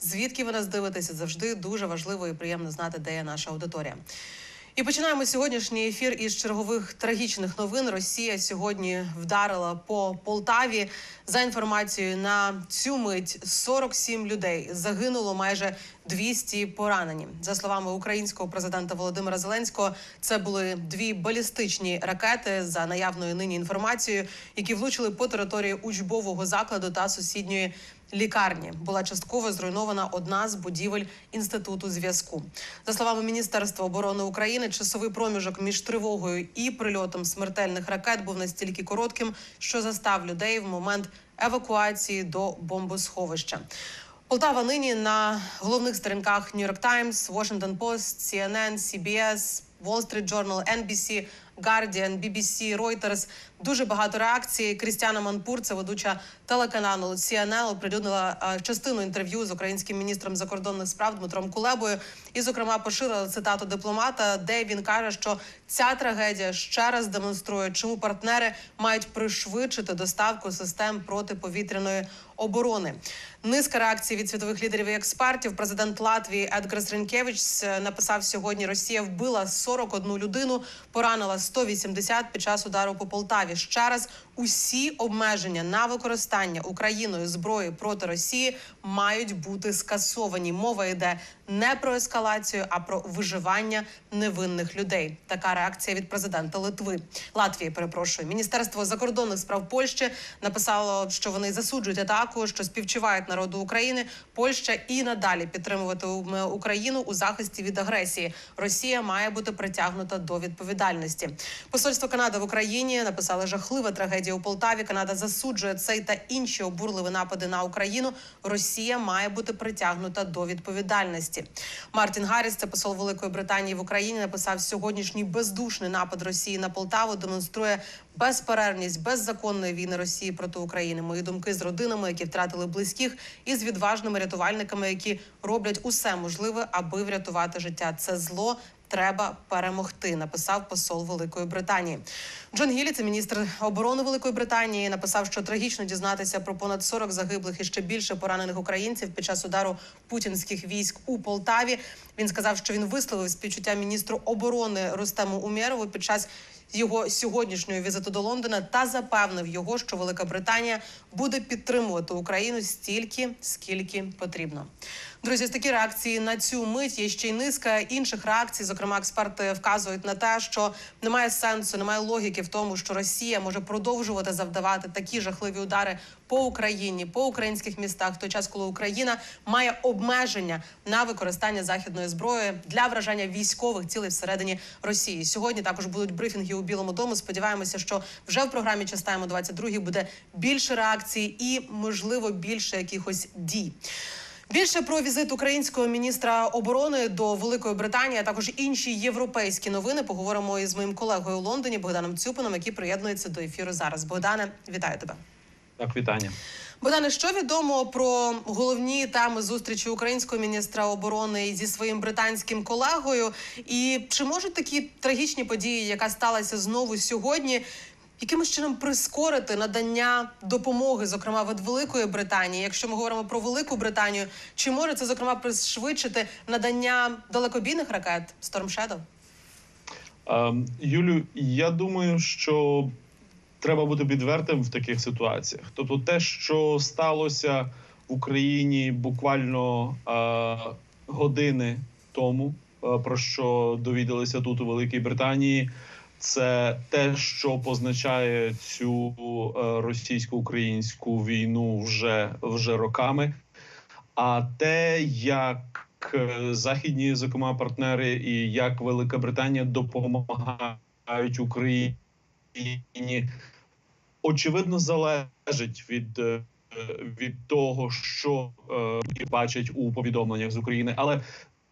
звідки ви нас дивитеся. Завжди дуже важливо і приємно знати, де є наша аудиторія. І починаємо сьогоднішній ефір із чергових трагічних новин. Росія сьогодні вдарила по Полтаві. За інформацією на цю мить 47 людей загинуло майже 200 поранені. За словами українського президента Володимира Зеленського, це були дві балістичні ракети за наявною нині інформацією, які влучили по території учбового закладу та сусідньої лікарні. Була частково зруйнована одна з будівель інституту зв'язку. За словами Міністерства оборони України, часовий проміжок між тривогою і прильотом смертельних ракет був настільки коротким, що застав людей в момент евакуації до бомбосховища. Полтава нині на головних сторінках New York Times, Washington Post, CNN, CBS, Wall Street Journal, NBC, Guardian, BBC, Reuters. Дуже багато реакцій. Крістіана Манпур, це ведуча телеканалу CNN, оприлюднила е, частину інтерв'ю з українським міністром закордонних справ Дмитром Кулебою. І, зокрема, поширила цитату дипломата, де він каже, що ця трагедія ще раз демонструє, чому партнери мають пришвидшити доставку систем протиповітряної оборони. Низка реакцій від світових лідерів і експертів. Президент Латвії Едгар Сренкевич написав сьогодні: Росія вбила 41 людину, поранила 180 під час удару по Полтаві. Ще раз усі обмеження на використання Україною зброї проти Росії мають бути скасовані. Мова йде не про ескалацію, а про виживання невинних людей. Така реакція від президента Литви Латвії. Перепрошую, міністерство закордонних справ Польщі написало, що вони засуджують атаку, що співчувають народу України. Польща і надалі підтримувати Україну у захисті від агресії. Росія має бути притягнута до відповідальності. Посольство Канади в Україні написали жахлива трагедія у Полтаві. Канада засуджує цей та інші обурливі напади на Україну. Росія має бути притягнута до відповідальності. Мартін Гарріс, це посол Великої Британії в Україні, написав сьогоднішній бездушний напад Росії на Полтаву. Демонструє безперервність беззаконної війни Росії проти України. Мої думки з родинами, які втратили близьких, і з відважними рятувальниками, які роблять усе можливе, аби врятувати життя. Це зло. Треба перемогти, написав посол Великої Британії. Джон Гілі, це міністр оборони Великої Британії, написав, що трагічно дізнатися про понад 40 загиблих і ще більше поранених українців під час удару путінських військ у Полтаві. Він сказав, що він висловив співчуття міністру оборони Рустему Умєрову під час його сьогоднішнього візиту до Лондона та запевнив його, що Велика Британія буде підтримувати Україну стільки, скільки потрібно. Друзі, з такі реакції на цю мить є ще й низка інших реакцій. Зокрема, експерти вказують на те, що немає сенсу, немає логіки в тому, що Росія може продовжувати завдавати такі жахливі удари по Україні, по українських містах, в той час, коли Україна має обмеження на використання західної зброї для вражання військових цілей всередині Росії. Сьогодні також будуть брифінги у Білому дому. Сподіваємося, що вже в програмі «Частаємо 22» буде більше реакцій і, можливо, більше якихось дій. Більше про візит українського міністра оборони до Великої Британії, а також інші європейські новини. Поговоримо із моїм колегою у Лондоні Богданом Цюпином, який приєднується до ефіру зараз. Богдане, вітаю тебе. Так, вітання. Богдане, що відомо про головні теми зустрічі українського міністра оборони зі своїм британським колегою? І чи можуть такі трагічні події, яка сталася знову сьогодні, якимось чином прискорити надання допомоги, зокрема від Великої Британії? Якщо ми говоримо про Велику Британію, чи може це зокрема пришвидшити надання далекобійних ракет Storm Shadow? Ем, Юлю, я думаю, що треба бути відвертим в таких ситуаціях. Тобто, те, що сталося в Україні буквально е, години тому, е, про що довідалися тут у Великій Британії, це те, що позначає цю е, російсько-українську війну вже, вже роками. А те, як е, західні зокрема партнери і як Велика Британія допомагають Україні, очевидно, залежить від, е, від того, що е, бачать у повідомленнях з України. Але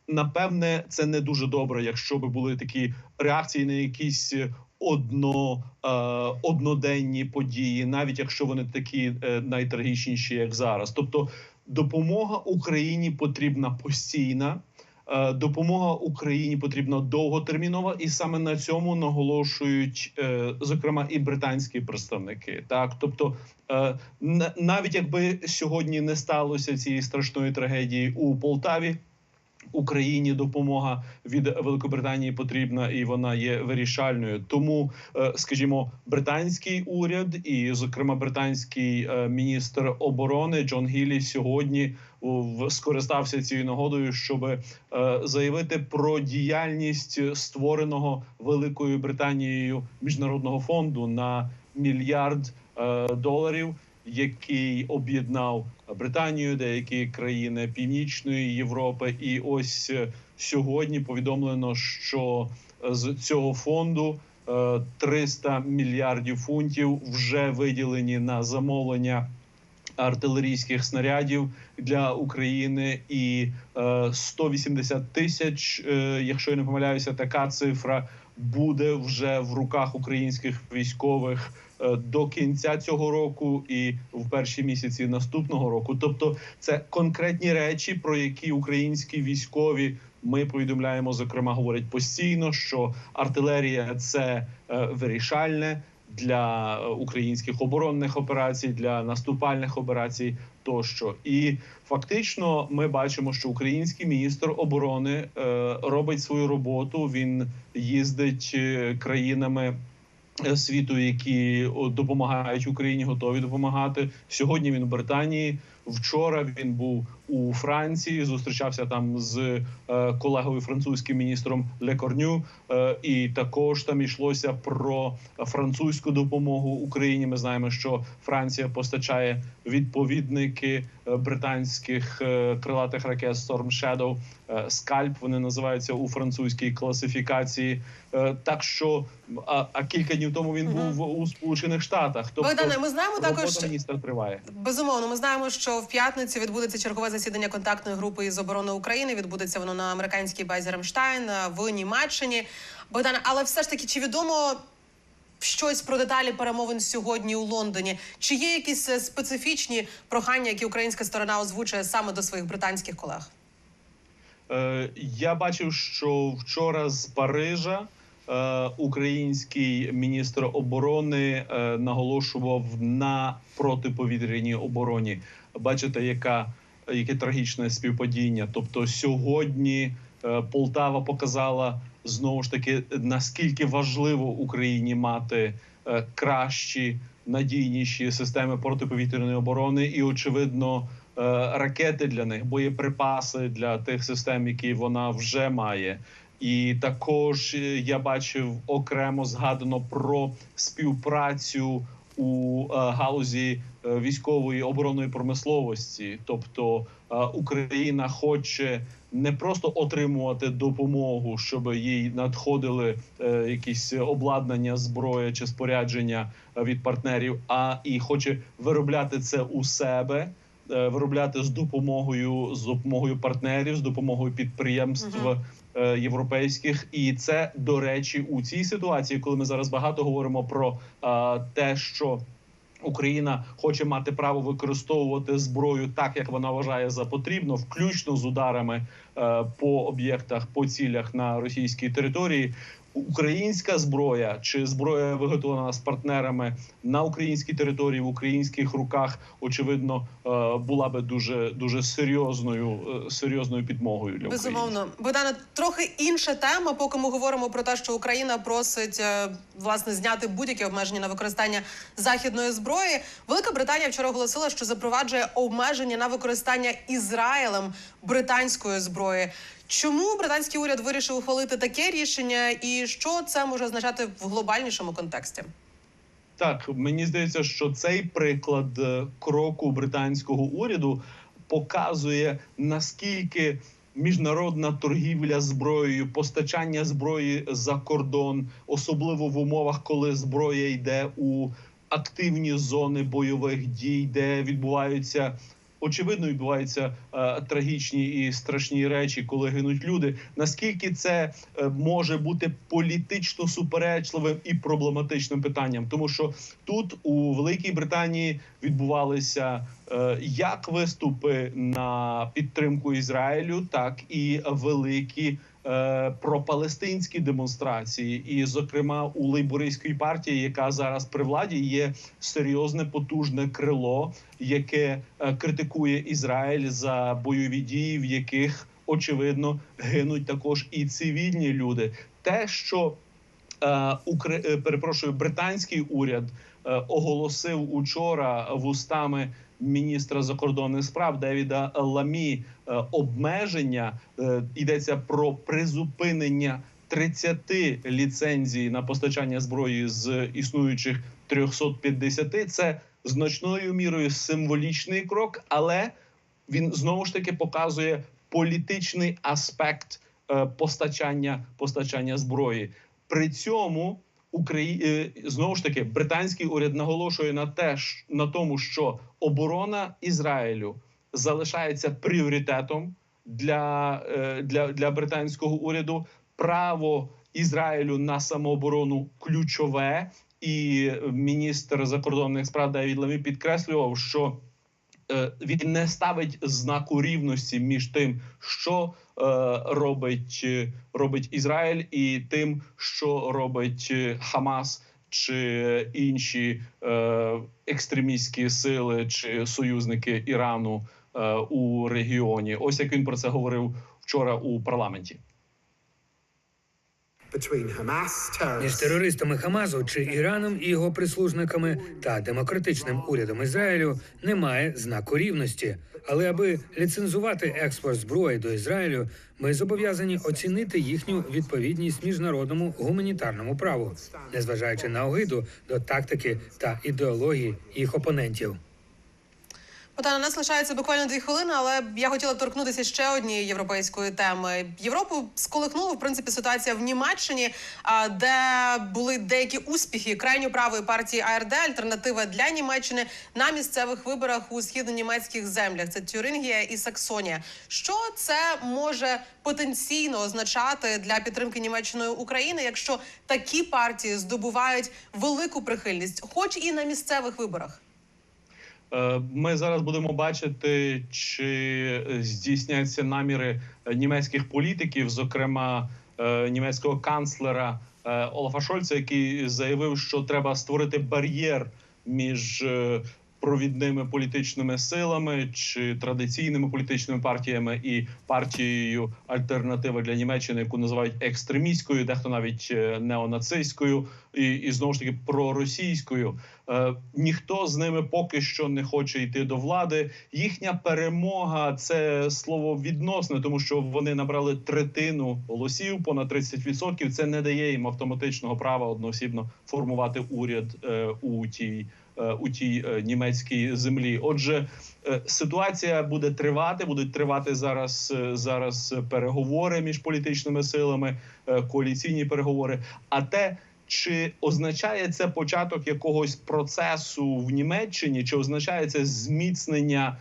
напевне, це не дуже добре, якщо би були такі реакції на якісь одно, е, одноденні події, навіть якщо вони такі е, найтрагічніші, як зараз. Тобто, допомога Україні потрібна постійна. Е, Допомога Україні потрібна довготермінова, і саме на цьому наголошують е, зокрема і британські представники. Так, тобто, е, навіть якби сьогодні не сталося цієї страшної трагедії у Полтаві. Україні допомога від Великобританії потрібна і вона є вирішальною. Тому, е, скажімо, британський уряд і, зокрема, британський е, міністр оборони Джон Гіллі сьогодні скористався цією нагодою, щоб е, заявити про діяльність створеного Великою Британією міжнародного фонду на мільярд доларів який об'єднав Британію, деякі країни Північної Європи, і ось е, сьогодні повідомлено, що е, з цього фонду е, 300 мільярдів фунтів вже виділені на замовлення артилерійських снарядів для України, і е, 180 тисяч, е, якщо я не помиляюся, така цифра буде вже в руках українських військових е, до кінця цього року і в перші місяці наступного року. Тобто, це конкретні речі, про які українські військові. Ми повідомляємо, зокрема, говорять постійно, що артилерія це е, вирішальне для е, українських оборонних операцій, для наступальних операцій тощо. І фактично ми бачимо, що український міністр оборони е, робить свою роботу. Він їздить е, країнами. Світу, які допомагають Україні, готові допомагати сьогодні. Він у Британії. Вчора він був у Франції, зустрічався там з е, колегою французьким міністром Лекорню. І також там йшлося про французьку допомогу Україні. Ми знаємо, що Франція постачає відповідники е, британських е, крилатих ракет Storm Shadow, скальп. Вони називаються у французькій класифікації. Так що а, а кілька днів тому він Мгм. був у Сполучених Штатах. Тобто Богдане, ми знаємо також. міністра триває. Безумовно, ми знаємо, що в п'ятницю відбудеться чергове засідання контактної групи із оборони України. Відбудеться воно на американській базі Рамштайн е, в Німеччині. Богдане, але все ж таки, чи відомо щось про деталі перемовин сьогодні у Лондоні? Чи є якісь е, специфічні прохання, які українська сторона озвучує саме до своїх британських колег? Е, Я бачив, що вчора з Парижа е, український міністр оборони наголошував на протиповітряній обороні. Бачите, яка яке трагічне співпадіння. Тобто, сьогодні е, Полтава показала знову ж таки наскільки важливо Україні мати е, кращі надійніші системи протиповітряної оборони, і очевидно е, ракети для них, боєприпаси для тих систем, які вона вже має. І також я бачив окремо згадано про співпрацю у галузі військової оборонної промисловості. Тобто е, Україна хоче не просто отримувати допомогу, щоб їй надходили е, якісь обладнання, зброя чи спорядження е, від партнерів, а і хоче виробляти це у себе. е, Виробляти з допомогою з допомогою партнерів, з допомогою підприємств е, європейських, і це до речі у цій ситуації, коли ми зараз багато говоримо про е, те, що Україна хоче мати право використовувати зброю так, як вона вважає за потрібно, включно з ударами е, по об'єктах, по цілях на російській території. Українська зброя чи зброя виготовлена з партнерами на українській території в українських руках, очевидно, е, була би дуже дуже серйозною е, серйозною підмогою для України. Безумовно, Богдане, трохи інша тема. Поки ми говоримо про те, що Україна просить е, власне зняти будь-які обмеження на використання західної зброї. Велика Британія вчора оголосила, що запроваджує обмеження на використання Ізраїлем британської зброї. Чому британський уряд вирішив ухвалити таке рішення, і що це може означати в глобальнішому контексті? Так, мені здається, що цей приклад е, кроку британського уряду показує наскільки міжнародна торгівля зброєю, постачання зброї за кордон, особливо в умовах, коли зброя йде у активні зони бойових дій, де відбуваються очевидно відбуваються е, трагічні і страшні речі, коли гинуть люди. Наскільки це е, може бути політично суперечливим і проблематичним питанням, тому що тут у Великій Британії відбувалися е, як виступи на підтримку Ізраїлю, так і великі пропалестинські демонстрації. І, зокрема, у лейбористської партії, яка зараз при владі, є серйозне потужне крило, яке е, критикує Ізраїль за бойові дії, в яких очевидно гинуть також і цивільні люди. Те, що е, е, перепрошую, британський уряд е, оголосив учора вустами міністра закордонних справ Девіда Ламі е, обмеження е, йдеться про призупинення 30 ліцензій на постачання зброї з існуючих 350. Це значною мірою символічний крок, але він знову ж таки показує політичний аспект е, постачання постачання зброї. При цьому Украї... е, знову ж таки британський уряд наголошує на те, на тому, що оборона Ізраїлю залишається пріоритетом для, е, для, для британського уряду. Право Ізраїлю на самооборону ключове, і міністр закордонних справ Девід Леві підкреслював, що він не ставить знаку рівності між тим, що е, робить, е, робить Ізраїль, і тим, що робить е, Хамас чи інші е, екстремістські сили чи союзники Ірану е, у регіоні. Ось як він про це говорив вчора у парламенті. Між терористами Хамазу чи Іраном і його прислужниками та демократичним урядом Ізраїлю немає знаку рівності. Але аби ліцензувати експорт зброї до Ізраїлю, ми зобов'язані оцінити їхню відповідність міжнародному гуманітарному праву, незважаючи на огиду до тактики та ідеології їх опонентів. Богдане, у нас лишається буквально дві хвилини, але я хотіла торкнутися ще однієї європейської теми. Європу сколихнула в принципі ситуація в Німеччині, де були деякі успіхи крайньо правої партії АРД, альтернатива для Німеччини на місцевих виборах у східно-німецьких землях. Це Тюрингія і Саксонія. Що це може потенційно означати для підтримки Німеччиною України, якщо такі партії здобувають велику прихильність, хоч і на місцевих виборах? Е, Ми зараз будемо бачити, чи здійсняться наміри е, німецьких політиків, зокрема е, німецького канцлера е, Олафа Шольца, який заявив, що треба створити бар'єр між е, провідними політичними силами чи традиційними політичними партіями і партією Альтернатива для Німеччини, яку називають екстремістською, дехто навіть е, неонацистською, і, і знову ж таки проросійською. Е, ніхто з ними поки що не хоче йти до влади. Їхня перемога це слово відносне, тому що вони набрали третину голосів, понад 30%. Це не дає їм автоматичного права одноосібно формувати уряд е, у тій. Е, У тій е, німецькій землі, отже, е, ситуація буде тривати. Будуть тривати зараз зараз переговори між політичними силами, коаліційні переговори. А те, чи означає це початок якогось процесу в Німеччині, чи означає це зміцнення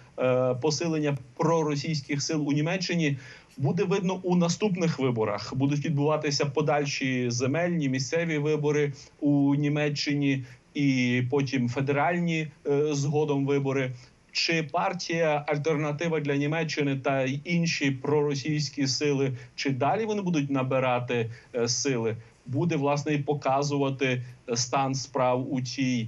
посилення проросійських сил у Німеччині? Буде видно у наступних виборах. Будуть відбуватися подальші земельні місцеві вибори у Німеччині, і потім федеральні е, згодом вибори. Чи партія Альтернатива для Німеччини та інші проросійські сили, чи далі вони будуть набирати е, сили? буде власне показувати е, стан справ у тій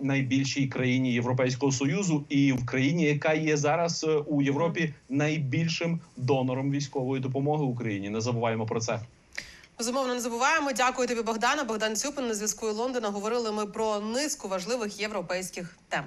найбільшій країні Європейського союзу і в країні, яка є зараз у Європі найбільшим донором військової допомоги Україні. Не забуваємо про це. Безумовно, не забуваємо. Дякую тобі, Богдана. Богдан Цюпин на зв'язку Лондона. Говорили ми про низку важливих європейських тем.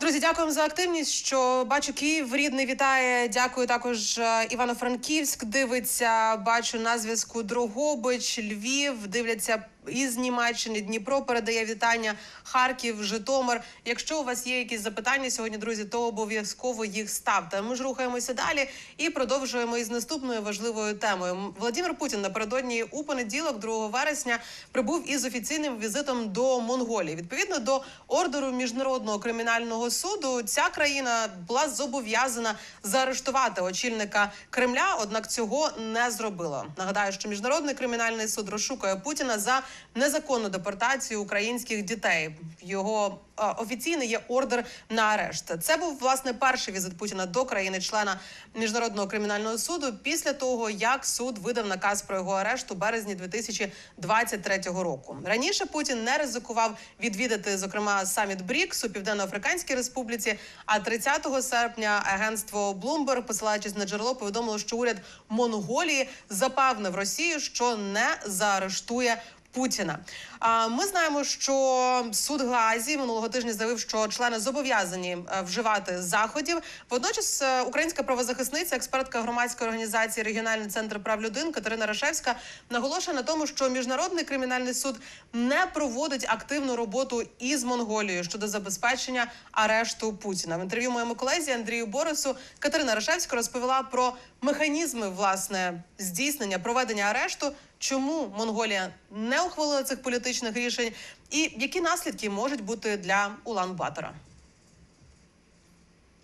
Друзі, дякуємо за активність. Що бачу, Київ рідний вітає. Дякую також е, Івано-Франківськ. Дивиться, бачу на зв'язку Дрогобич, Львів. Дивляться із Німеччини. Дніпро передає вітання. Харків, Житомир. Якщо у вас є якісь запитання сьогодні, друзі, то обов'язково їх ставте. Ми ж рухаємося далі і продовжуємо із наступною важливою темою. Владимир Путін напередодні у понеділок, 2 вересня, прибув із офіційним візитом до Монголії. Відповідно до ордеру міжнародного кримінального суду, ця країна була зобов'язана заарештувати очільника Кремля, однак цього не зробила. Нагадаю, що міжнародний кримінальний суд розшукує Путіна за незаконну депортацію українських дітей. Його е, офіційний є ордер на арешт. Це був власне перший візит Путіна до країни-члена міжнародного кримінального суду після того, як суд видав наказ про його арешт у березні 2023 року. Раніше Путін не ризикував відвідати, зокрема, саміт БРІКС у Південно-Африканській Республіці. А 30 серпня агентство Bloomberg, посилаючись на джерело, повідомило, що уряд Монголії запевнив Росію, що не заарештує. Путіна. А ми знаємо, що суд Гаазі минулого тижня заявив, що члени зобов'язані е, вживати заходів. Водночас е, українська правозахисниця, експертка громадської організації Регіональний центр прав людин Катерина Рашевська наголошує на тому, що міжнародний кримінальний суд не проводить активну роботу із Монголією щодо забезпечення арешту Путіна. В інтерв'ю моєму колезі Андрію Борису Катерина Рашевська розповіла про механізми власне здійснення проведення арешту. Чому Монголія не ухвалила цих політичних рішень, і які наслідки можуть бути для Улан-Батора?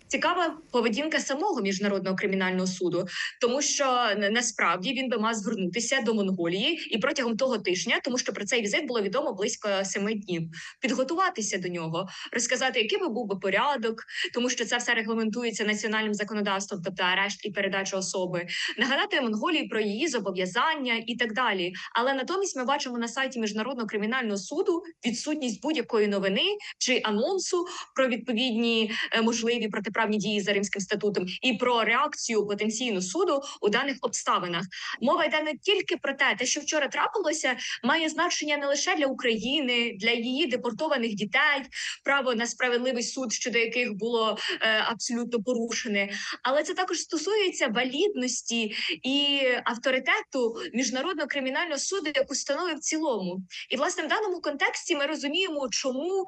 Цікава поведінка самого міжнародного кримінального суду, тому що насправді він би мав звернутися до Монголії і протягом того тижня, тому що про цей візит було відомо близько семи днів, підготуватися до нього, розказати, який би був би порядок, тому що це все регламентується національним законодавством, тобто арешт і передача особи, нагадати Монголії про її зобов'язання і так далі. Але натомість ми бачимо на сайті міжнародного кримінального суду відсутність будь-якої новини чи анонсу про відповідні е, можливі протиправні дії за римським статутом і про реакцію потенційну суду у даних обставинах. Мова йде не тільки про те, те, що вчора трапилося, має значення не лише для України, для її депортованих дітей, право на справедливий суд, щодо яких було е, абсолютно порушене, але це також стосується валідності і авторитету міжнародного кримінального суду як установи в цілому. І власне в даному контексті ми розуміємо, чому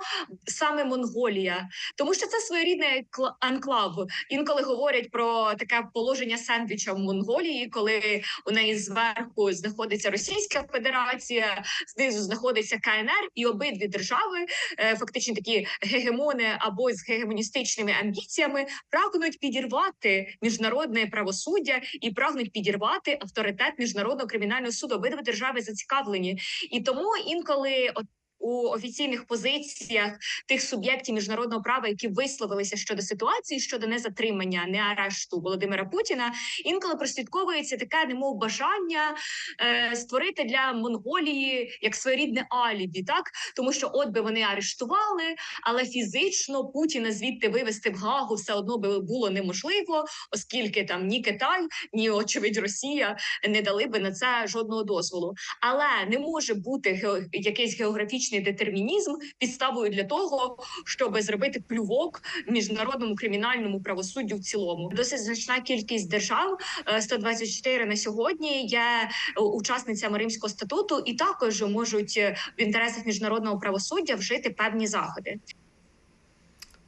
саме Монголія, тому що це своєрідний кла- анклав. Інколи говорять про таке положення сендвіча в Монголії, коли у неї зверху знаходиться Російська Федерація, знизу знаходиться КНР, і обидві держави, е, фактично такі гегемони або з гегемоністичними амбіціями, прагнуть підірвати міжнародне правосуддя і прагнуть підірвати авторитет міжнародного кримінального суду. Обидві держави зацікавлені, і тому інколи от. У офіційних позиціях тих суб'єктів міжнародного права, які висловилися щодо ситуації, щодо незатримання, не арешту Володимира Путіна, інколи прослідковується таке, немов бажання е, створити для Монголії як своєрідне алібі, так тому що от би вони арештували, але фізично Путіна звідти вивести в Гагу все одно би було неможливо, оскільки там ні Китай, ні очевидь Росія не дали би на це жодного дозволу. Але не може бути ге- якийсь географічний детермінізм підставою для того, щоб зробити плювок міжнародному кримінальному правосуддю в цілому. Досить значна кількість держав, е, 124 на сьогодні, є е, учасницями Римського статуту, і також можуть е, в інтересах міжнародного правосуддя вжити певні заходи.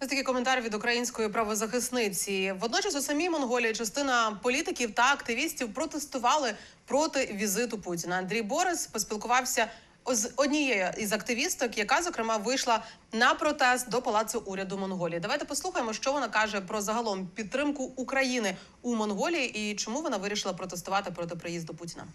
Ось такий коментар від української правозахисниці. Водночас у самій Монголії частина політиків та активістів протестували проти візиту Путіна. Андрій Борис поспілкувався з однією із активісток, яка зокрема вийшла на протест до палацу уряду Монголії. Давайте послухаємо, що вона каже про загалом підтримку України у Монголії і чому вона вирішила протестувати проти приїзду Путіна.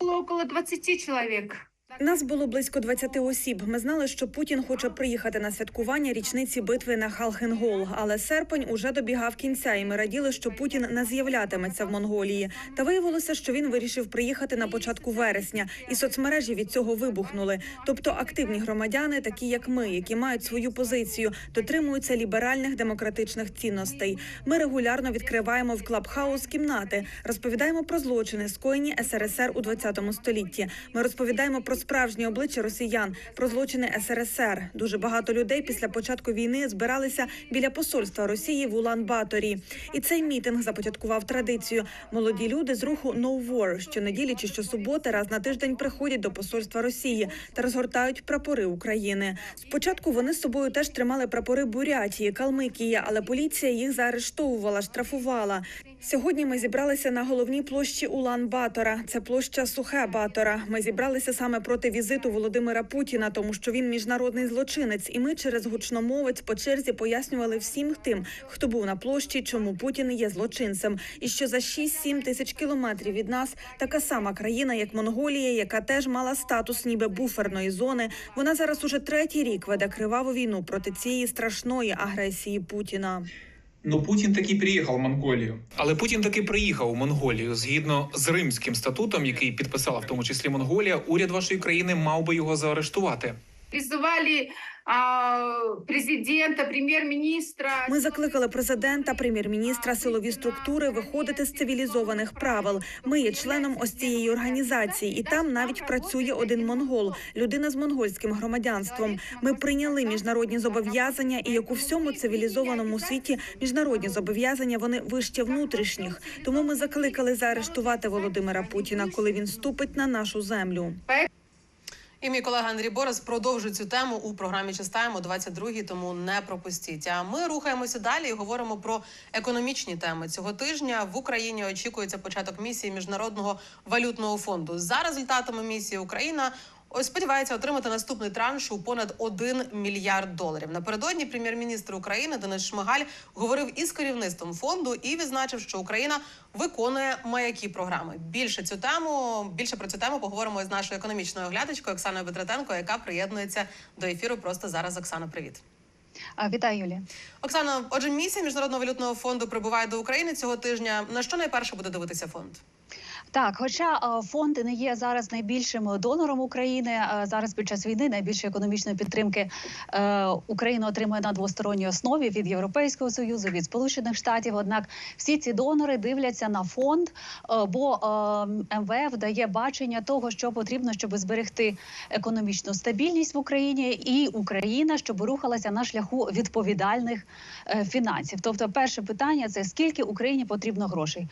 Было около 20 человек. Нас було близько 20 осіб. Ми знали, що Путін хоче приїхати на святкування річниці битви на Халхенгол. Але серпень уже добігав кінця, і ми раділи, що Путін не з'являтиметься в Монголії. Та виявилося, що він вирішив приїхати на початку вересня, і соцмережі від цього вибухнули. Тобто активні громадяни, такі як ми, які мають свою позицію, дотримуються ліберальних демократичних цінностей. Ми регулярно відкриваємо в Клабхаус кімнати, розповідаємо про злочини, скоєні СРСР у 20 столітті. Ми розповідаємо про про справжнє обличчя росіян, про злочини СРСР. Дуже багато людей після початку війни збиралися біля посольства Росії в Улан-Баторі. І цей мітинг започаткував традицію. Молоді люди з руху «No War» щонеділі чи щосуботи раз на тиждень приходять до посольства Росії та розгортають прапори України. Спочатку вони з собою теж тримали прапори Бурятії, Калмикії, але поліція їх заарештовувала, штрафувала. Сьогодні ми зібралися на головній площі Улан-Батора. Це площа Сухе Батора. Ми зібралися саме проти візиту Володимира Путіна, тому що він міжнародний злочинець. І ми через гучномовець по черзі пояснювали всім тим, хто був на площі, чому Путін є злочинцем, і що за 6-7 тисяч кілометрів від нас така сама країна, як Монголія, яка теж мала статус ніби буферної зони. Вона зараз уже третій рік веде криваву війну проти цієї страшної агресії Путіна. Но Путін таки приїхав в Монголію, Але Путін таки приїхав у Монголію згідно з Римським статутом, який підписала в тому числі Монголія. Уряд вашої країни мав би його заарештувати. Призывали а, президента, премьер-министра. Ми закликали президента, прем'єр-міністра, силові структури виходити з цивілізованих правил. Ми є членом ось цієї організації, і там навіть працює один монгол, людина з монгольським громадянством. Ми прийняли міжнародні зобов'язання, і як у всьому цивілізованому світі міжнародні зобов'язання вони вище внутрішніх. Тому ми закликали заарештувати Володимира Путіна, коли він ступить на нашу землю. І мій колега Андрій Борис продовжує цю тему у програмі Чистаємо 22-й, тому не пропустіть. А ми рухаємося далі і говоримо про економічні теми. Цього тижня в Україні очікується початок місії міжнародного валютного фонду. За результатами місії Україна. Ось сподівається отримати наступний транш у понад 1 мільярд доларів. Напередодні прем'єр-міністр України Денис Шмигаль говорив із керівництвом фонду і відзначив, що Україна виконує маякі програми. Більше цю тему більше про цю тему поговоримо з нашою економічною оглядачкою Оксаною Бетретенко, яка приєднується до ефіру просто зараз. Оксана, привіт. Вітаю, Юлія. Оксана. Отже, місія міжнародного валютного фонду прибуває до України цього тижня. На що найперше буде дивитися фонд? Так, хоча е, фонд не є зараз найбільшим донором України, е, зараз під час війни найбільше економічної підтримки е, Україна отримує на двосторонній основі від Європейського союзу, від Сполучених Штатів. Однак всі ці донори дивляться на фонд, бо МВФ дає бачення того, що потрібно, щоб зберегти економічну стабільність в Україні, і Україна, щоб рухалася на шляху відповідальних фінансів. Тобто, перше питання це скільки Україні потрібно грошей.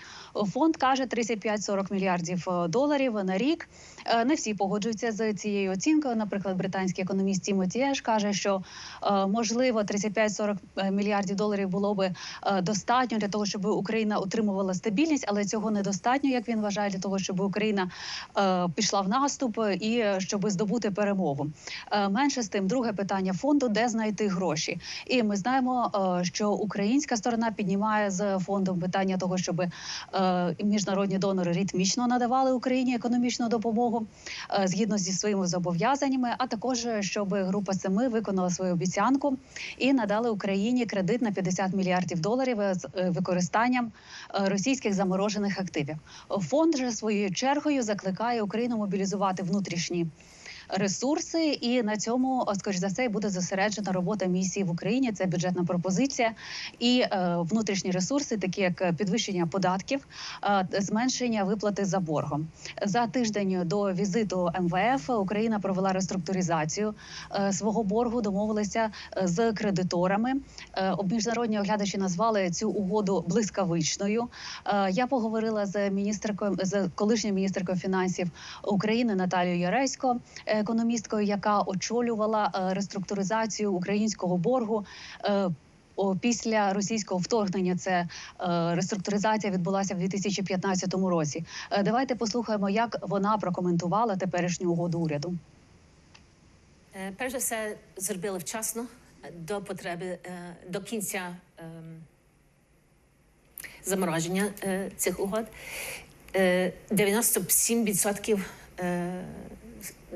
Фонд каже 35-40 мільярдів е, доларів на рік. Е, Не всі погоджуються з цією оцінкою. Наприклад, британський економіст Тімоті Еш каже, що е, можливо 35-40 мільярдів доларів було би е, достатньо для того, щоб Україна утримувала стабільність, але цього недостатньо, як він вважає, для того, щоб Україна е, пішла в наступ і е, щоб здобути перемогу. Е, Менше з тим, друге питання фонду, де знайти гроші. І ми знаємо, е, що українська сторона піднімає з фондом питання того, щоб е, міжнародні донори ритмічно надавали Україні економічну допомогу е, згідно зі своїми зобов'язаннями, а також е, щоб група семи виконала свою обіцянку і надали Україні кредит на 50 мільярдів доларів е, з використанням російських заморожених активів. Фонд же своєю чергою закликає Україну мобілізувати внутрішні ресурси, і на цьому, скоріш за все, буде зосереджена робота місії в Україні. Це бюджетна пропозиція і е, внутрішні ресурси, такі як підвищення податків, е, зменшення виплати за боргом. За тиждень до візиту МВФ Україна провела реструктуризацію е, свого боргу, домовилася з кредиторами. Е, Міжнародні оглядачі назвали цю угоду блискавичною. Я поговорила з міністеркою з колишньою міністеркою фінансів України Наталією Яресько, економісткою, яка очолювала е, реструктуризацію українського боргу. е, Після російського вторгнення це е, реструктуризація відбулася в 2015 році. Давайте послухаємо, як вона прокоментувала теперішню угоду уряду. Перш за все, зробили вчасно до потреби до кінця ем, замороження цих угод. Е, 97% е,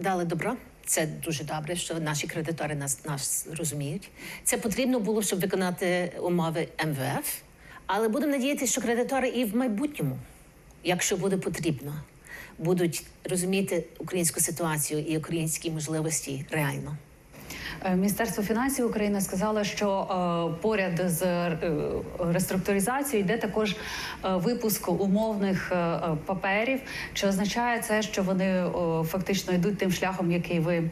дали добро. Це дуже добре, що наші кредитори нас, нас розуміють. Це потрібно було, щоб виконати умови МВФ. Але будемо надіятися, що кредитори і в майбутньому, якщо буде потрібно, будуть розуміти українську ситуацію і українські можливості реально. Е, Міністерство фінансів України сказало, що е, поряд з е, реструктуризацією йде також випуск умовних паперів. Чи означає це, що вони фактично йдуть тим шляхом, який ви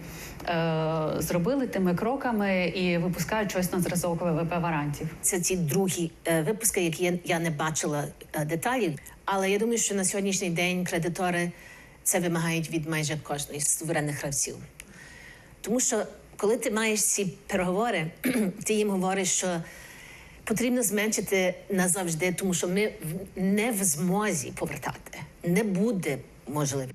зробили, тими кроками, і випускають щось на зразок варантів? Це ці другі випуски, які я, не бачила деталів. Але я думаю, що на сьогоднішній день кредитори це вимагають від майже кожної з суверенних гравців. Тому що коли ти маєш ці переговори, ти їм говориш, що потрібно зменшити назавжди, тому що ми не в змозі повертати. Не буде можливо.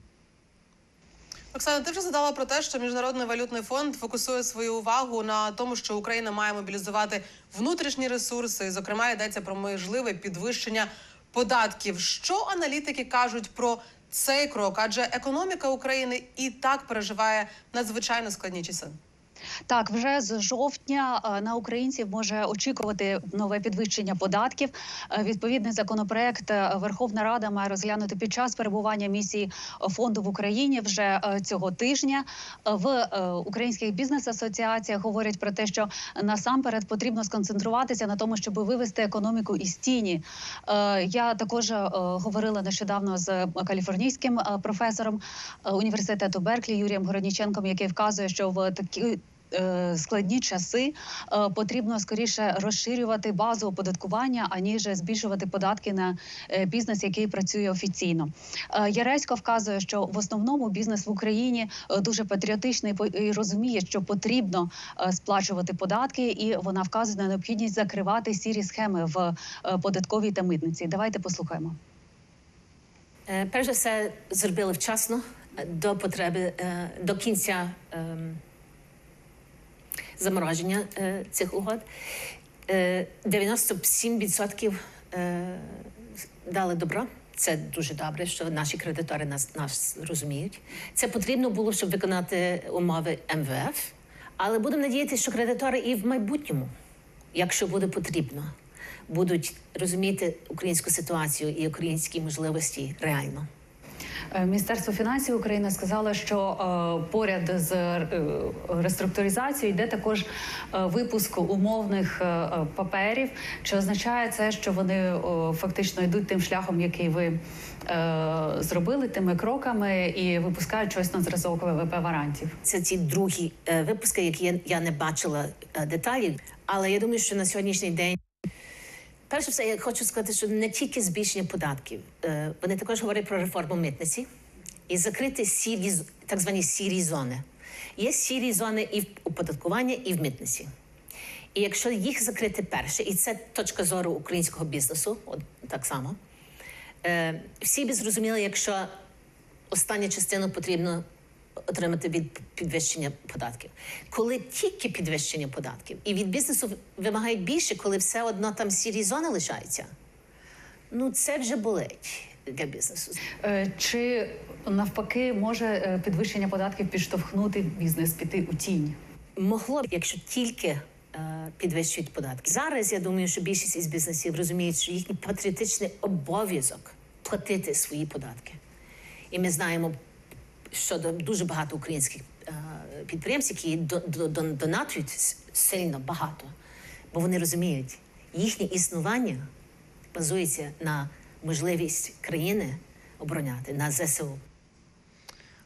Оксана, ти вже задала про те, що міжнародний валютний фонд фокусує свою увагу на тому, що Україна має мобілізувати внутрішні ресурси. І, зокрема, йдеться про можливе підвищення податків. Що аналітики кажуть про цей крок? Адже економіка України і так переживає надзвичайно складні часи. Так, вже з жовтня е, на українців може очікувати нове підвищення податків. Е, Відповідний законопроект е, Верховна Рада має розглянути під час перебування місії фонду в Україні вже цього тижня. В українських бізнес-асоціаціях говорять про те, що насамперед потрібно сконцентруватися на тому, щоб вивести економіку із тіні. Я також говорила нещодавно з каліфорнійським професором університету Берклі Юрієм Городніченком, який вказує, що в такі складні часи е, потрібно скоріше розширювати базу оподаткування, аніж збільшувати податки на е, бізнес, який працює офіційно. Е, Яресько вказує, що в основному бізнес в Україні е, дуже патріотичний і розуміє, що потрібно е, сплачувати податки, і вона вказує на необхідність закривати сірі схеми в е, податковій та митниці. Давайте послухаємо. Е, Перш за все, зробили вчасно е, до потреби е, до кінця ем, замороження е, цих угод. Е, 97% е, дали добро. Це дуже добре, що наші кредитори нас, нас розуміють. Це потрібно було, щоб виконати умови МВФ. Але будемо надіятися, що кредитори і в майбутньому, якщо буде потрібно, будуть розуміти українську ситуацію і українські можливості реально. Е, Міністерство фінансів України сказало, що е, поряд з е, реструктуризацією йде також випуск умовних паперів. Чи означає це, що вони фактично йдуть тим шляхом, який ви зробили, тими кроками, і випускають щось на зразок ВВП варантів? Це ці другі випуски, які я, не бачила деталів. Але я думаю, що на сьогоднішній день. Перш за все, я хочу сказати, що не тільки збільшення податків, е, вони також говорять про реформу митниці і закрити сірі так звані сірі зони. Є сірі зони і в оподаткуванні, і в митниці. І якщо їх закрити перше, і це точка зору українського бізнесу, от так само, е, всі би зрозуміли, якщо останню частину потрібно отримати від підвищення податків. Коли тільки підвищення податків, і від бізнесу вимагають більше, коли все одно там сірі зони лишаються, ну це вже болить для бізнесу. Е, Чи навпаки може е, підвищення податків підштовхнути бізнес піти у тінь? Могло б, якщо тільки е, підвищують податки. Зараз я думаю, що більшість із бізнесів розуміють, що їхній патріотичний обов'язок платити свої податки. І ми знаємо, що до- дуже багато українських е, підприємців, які до, до, до, донатують сильно багато, бо вони розуміють, їхнє існування базується на можливість країни обороняти на ЗСУ.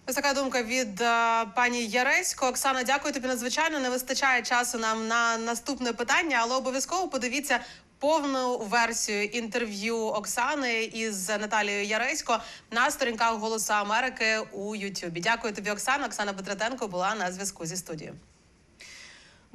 Ось така думка від е, пані Яресько. Оксана, дякую тобі надзвичайно. Не вистачає часу нам на наступне питання, але обов'язково подивіться повну версію інтерв'ю Оксани із Наталією Яресько на сторінках Голосу Америки у Ютубі. Дякую тобі, Оксана. Оксана Петратенко була на зв'язку зі студією.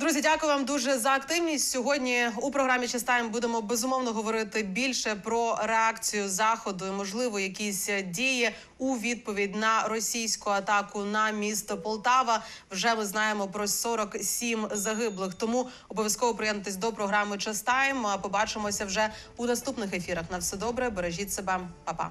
Друзі, дякую вам дуже за активність. Сьогодні у програмі «Частайм» будемо безумовно говорити більше про реакцію заходу і можливо якісь дії у відповідь на російську атаку на місто Полтава. Вже ми знаємо про 47 загиблих. Тому обов'язково приєднуйтесь до програми «Частайм». Побачимося вже у наступних ефірах. На все добре, бережіть себе, Па-па.